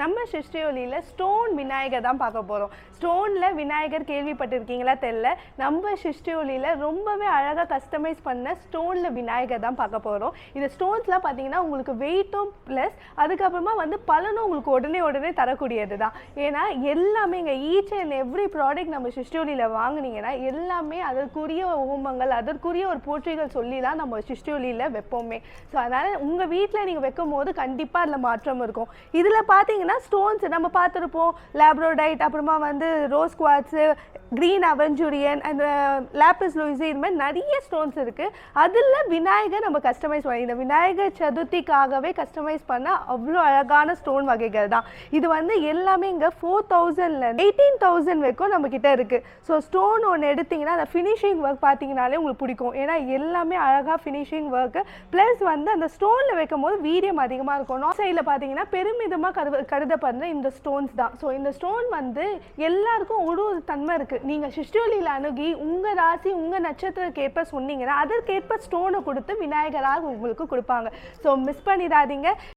நம்ம சிருஷ்டியொலியில் ஸ்டோன் விநாயகர் தான் பார்க்க போகிறோம் ஸ்டோனில் விநாயகர் கேள்விப்பட்டிருக்கீங்களா? தெரில நம்ம சிருஷ்டியொலியில் ரொம்பவே அழகாக கஸ்டமைஸ் பண்ண ஸ்டோனில் விநாயகர் தான் பார்க்க போகிறோம் இந்த ஸ்டோன்ஸ்லாம் பார்த்தீங்கன்னா உங்களுக்கு வெயிட்டும் ப்ளஸ் அதுக்கப்புறமா வந்து பலனும் உங்களுக்கு உடனே உடனே தரக்கூடியது தான். ஏன்னா எல்லாமே இங்கே ஈச் அண்ட் எவ்ரி ப்ராடக்ட் நம்ம சிருஷ்டியொலியில் வாங்குனீங்கன்னா எல்லாமே அதற்குரிய ஹோமங்கள் அதற்குரிய ஒரு போற்றிகள் சொல்லி தான் நம்ம சிருஷ்டியொலியில் வைப்போமே. ஸோ அதனால் உங்கள் வீட்டில் நீங்கள் வைக்கும் போது கண்டிப்பாக அதில் மாற்றம் இருக்கும். இதில் பார்த்தீங்கன்னா ஸ்டோன்ஸ் நம்ம பார்த்துருப்போம். லேப்ரோடைட் அப்புறமா வந்து ரோஸ் குவாட்ஸு க்ரீன் அவெஞ்சுரியன் அந்த லேப்பிஸ் லூயிஸு இது மாதிரி நிறைய ஸ்டோன்ஸ் இருக்குது அதில் விநாயகர் நம்ம கஸ்டமைஸ் பண்ணி இந்த விநாயகர் சதுர்த்திக்காகவே கஸ்டமைஸ் பண்ண அவ்வளோ அழகான ஸ்டோன் வகைகள் தான். இது வந்து எல்லாமே இங்கே ஃபோர் தௌசண்ட்ல எயிட்டீன் தௌசண்ட் வரைக்கும் நம்மக்கிட்ட இருக்குது ஸோ ஸ்டோன் ஒன்று எடுத்தீங்கன்னா அந்த ஃபினிஷிங் ஒர்க் பார்த்தீங்கனாலே உங்களுக்கு பிடிக்கும். ஏன்னா எல்லாமே அழகாக ஃபினிஷிங் ஒர்க்கு ப்ளஸ் வந்து அந்த ஸ்டோனில் வைக்கும் போது வீரியம் அதிகமாக இருக்கும். நார்த் சைடில் பார்த்தீங்கன்னா பெருமிதமாக கருத கருதப்படுற இந்த ஸ்டோன்ஸ் தான். ஸோ இந்த ஸ்டோன் வந்து எல்லாருக்கும் ஒரு ஒரு தன்மை இருக்குது நீங்கள் சிஷ்டோலியில் அணுகி உங்கள் ராசி உங்கள் நட்சத்திரக்கேற்ப சொன்னீங்கன்னா அதற்கேற்ப ஸ்டோனை கொடுத்து விநாயகராக உங்களுக்கு கொடுப்பாங்க. ஸோ மிஸ் பண்ணிடாதீங்க.